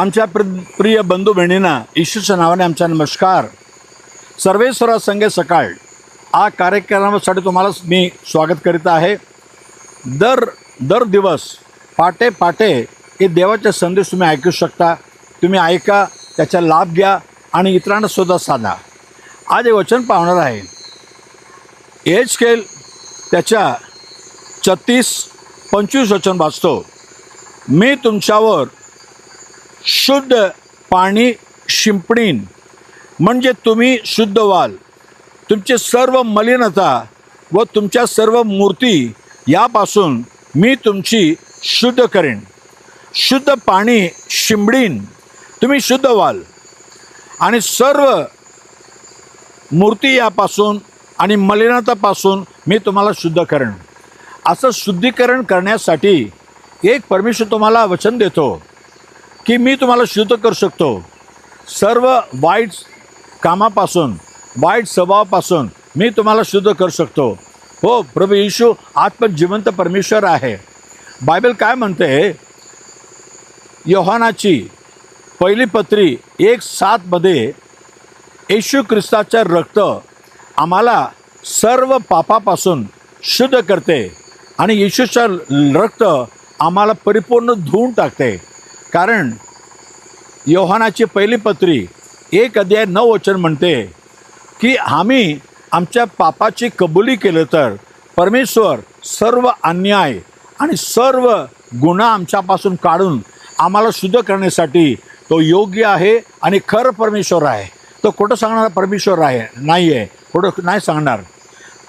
आमच्या प्र प्रिय बंधू बहिणींना ईश्वरच्या नावाने आमचा नमस्कार. सर्वेश्वरा संघे सकाळ. हा कार्यक्रमासाठी तुम्हाला मी स्वागत करीत आहे. दर दर दिवस पाटे पाटे हे देवाचे संदेश तुम्ही ऐकू शकता. तुम्ही ऐका त्याचा लाभ घ्या आणि इतरांना सुद्धा साधा. आज हे वचन पावणार आहे. एज केल त्याच्या छत्तीस पंचवीस वचन वाचतो. मी तुमच्यावर शुद्ध पाणी शिंपडीन. म्हणजे तुम्ही शुद्ध व्हाल. तुमचे सर्व मलिनता व तुमच्या सर्व मूर्ती यापासून मी तुमची शुद्ध करेन. शुद्ध पाणी शिंबडीन तुम्ही शुद्ध व्हाल. आणि सर्व मूर्ती यापासून आणि मलिनतापासून मी तुम्हाला शुद्ध करेन. असं शुद्धीकरण करण्यासाठी एक परमेश्वर तुम्हाला वचन देतो. की मी तुम्हाला शुद्ध करू शकतो. सर्व वाईट कामापासून वाईट स्वभावापासून मी तुम्हाला शुद्ध करू शकतो. हो प्रभू येशू आत्म जिवंत परमेश्वर आहे. बायबल काय म्हणते? योहानाची पहिली पत्री एक सातमध्ये येशू ख्रिस्ताचं रक्त आम्हाला सर्व पापापासून शुद्ध करते आणि येशूचं रक्त आम्हाला परिपूर्ण धुवून टाकते. कारण योहानाची पहिली पत्री एक अध्याय नऊ वचन म्हणते की आम्ही आमच्या पापाची कबुली केलं तर परमेश्वर सर्व अन्याय आणि सर्व गुन्हा आमच्यापासून काढून आम्हाला शुद्ध करण्यासाठी तो योग्य आहे आणि खरं परमेश्वर आहे. तो कुठं सांगणारा परमेश्वर आहे नाही आहे कुठं नाही सांगणार.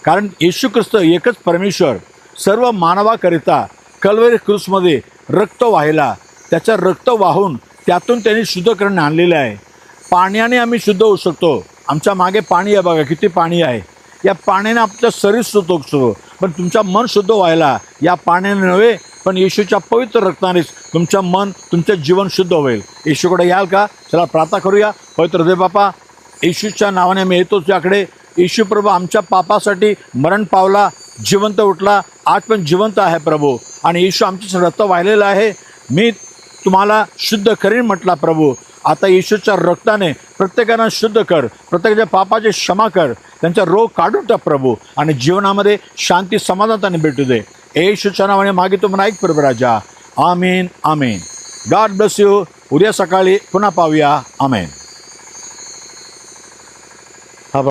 कारण येशू ख्रिस्त एकच परमेश्वर सर्व मानवाकरिता कलवरी क्रूसमध्ये रक्त व्हायला त्याचं रक्त वाहून त्यातून त्यांनी शुद्धकरण आणलेलं आहे. पाण्याने आम्ही शुद्ध होऊ शकतो. आमच्या मागे पाणी आहे बघा किती पाणी आहे. या पाण्याने आपलं शरीर शुद्ध होऊ शकतो. पण तुमचं मन शुद्ध व्हायला या पाण्याने नव्हे पण येशूच्या पवित्र रक्तानेच तुमचं मन तुमचं जीवन शुद्ध होईल. येशूकडे याल का? चला प्रार्थना करूया. पवित्र हृदय बापा येशूच्या नावाने मी येतो तुझ्याकडे येशू प्रभू आमच्या पापासाठी मरण पावला जिवंत उठला. आज पण जिवंत आहे प्रभू. आणि येशू आमच्या रक्त वाहिलेलं आहे. मी तुम्हाला शुद्ध करीन म्हटला प्रभू. आता येशूच्या रक्ताने प्रत्येकानं शुद्ध कर. प्रत्येकाच्या पापाचे क्षमा कर. त्यांचा रोग काढून टाक प्रभू. आणि जीवनामध्ये शांती समाधान भेटू दे. येशूच्या नावाने मागे तुम्हाला ऐक प्रभू राजा. आमीन आमीन. गॉड ब्लेस यू उद्या सकाळी पुन्हा पाहूया. आमेन.